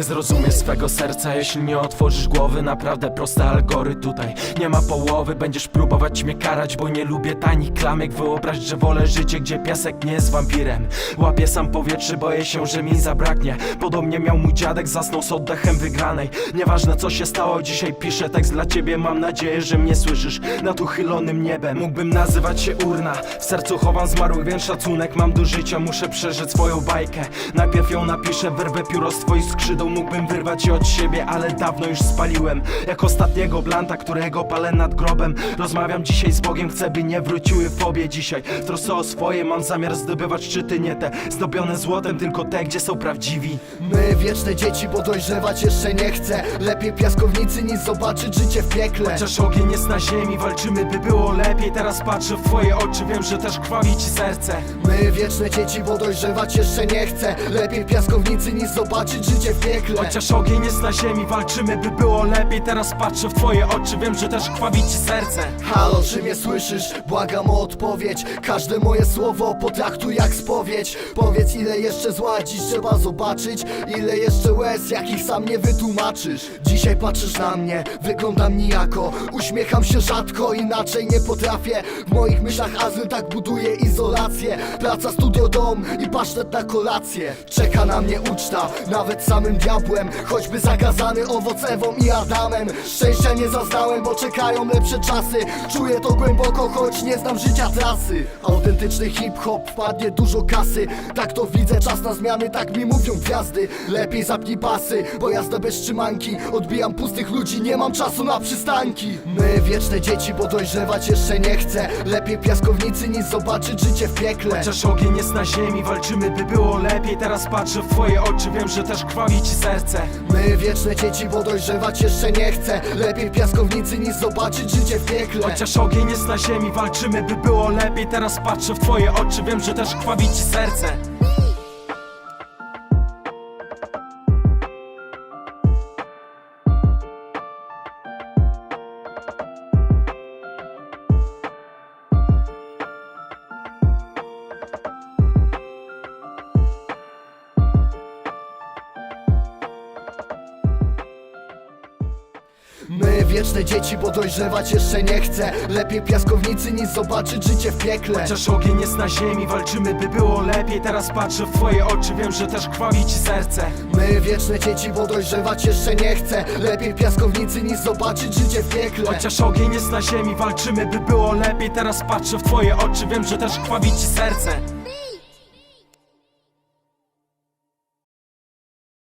Nie zrozumiesz swego serca, jeśli nie otworzysz głowy Naprawdę proste algory tutaj. Nie ma połowy, będziesz próbować mnie karać Bo nie lubię tanich klamek. Wyobraź, że wolę życie, gdzie piasek nie jest wampirem. Łapię sam powietrze, boję się, że mi zabraknie. Podobnie miał mój dziadek, zasnął z oddechem wygranej. Nieważne co się stało, dzisiaj piszę tekst dla ciebie. Mam nadzieję, że mnie słyszysz. Nad uchylonym niebem Mógłbym nazywać się urna. W sercu chowam zmarłych, więc szacunek. Mam do życia Muszę przeżyć swoją bajkę. Najpierw ją napiszę, wyrwę pióro z twoich skrzydeł Mógłbym wyrwać je od siebie, ale dawno już spaliłem. Jak ostatniego blanta, którego palę nad grobem. Rozmawiam dzisiaj z Bogiem, chcę by nie wróciły fobie dzisiaj. W trosce o swoje mam zamiar zdobywać szczyty Nie te? Zdobione złotem, tylko te, gdzie są prawdziwi. My wieczne dzieci, bo dojrzewać jeszcze nie chcę. Lepiej piaskownicy niż zobaczyć życie w piekle. Chociaż ogień jest na ziemi, walczymy by było lepiej. Teraz patrzę w twoje oczy, wiem, że też krwawi ci serce. My wieczne dzieci, bo dojrzewać jeszcze nie chcę. Lepiej piaskownicy niż zobaczyć życie w piekle Chociaż ogień jest na ziemi, walczymy by było lepiej. Teraz patrzę w twoje oczy, wiem, że też krwawi ci serce. Halo, czy mnie słyszysz? Błagam o odpowiedź. Każde moje słowo potraktuj jak spowiedź. Powiedz ile jeszcze zła dziś trzeba zobaczyć. Ile jeszcze łez, jakich sam nie wytłumaczysz. Dzisiaj patrzysz na mnie, wyglądam nijako. Uśmiecham się rzadko, inaczej nie potrafię. W moich myślach azyl tak buduje izolację. Praca, studio, dom i pasztet na kolację. Czeka na mnie uczta, nawet samym diabłem Choćby zakazany owoc Ewą i Adamem. Szczęścia nie zaznałem, bo czekają lepsze czasy. Czuję to głęboko, choć nie znam życia trasy. Autentyczny hip-hop, wpadnie dużo kasy. Tak to widzę, czas na zmiany, tak mi mówią gwiazdy. Lepiej zapnij pasy, bo jazda bez trzymanki. Odbijam pustych ludzi, nie mam czasu na przystanki. My wieczne dzieci, bo dojrzewać jeszcze nie chcę. Lepiej piaskownicy niż zobaczyć życie w piekle. Chociaż ogień jest na ziemi, walczymy by było lepiej. Teraz patrzę w twoje oczy, wiem, że też krwawi ci serce. My wieczne dzieci, bo dojrzewać jeszcze nie chcę. Lepiej piaskownicy niż zobaczyć życie w piekle. Chociaż ogień jest na ziemi, walczymy by było lepiej. Teraz patrzę w twoje oczy, wiem, że też krwawi ci serce My wieczne dzieci, bo dojrzewać jeszcze nie chcę. Lepiej piaskownicy niż zobaczyć życie w piekle. Chociaż ogień jest na ziemi, walczymy by było lepiej. Teraz patrzę w twoje oczy, wiem, że też krwawi ci serce. My wieczne dzieci, bo dojrzewać jeszcze nie chcę. Lepiej piaskownicy niż zobaczyć życie w piekle. Chociaż ogień jest na ziemi, walczymy by było lepiej. Teraz patrzę w twoje oczy, wiem, że też krwawi ci serce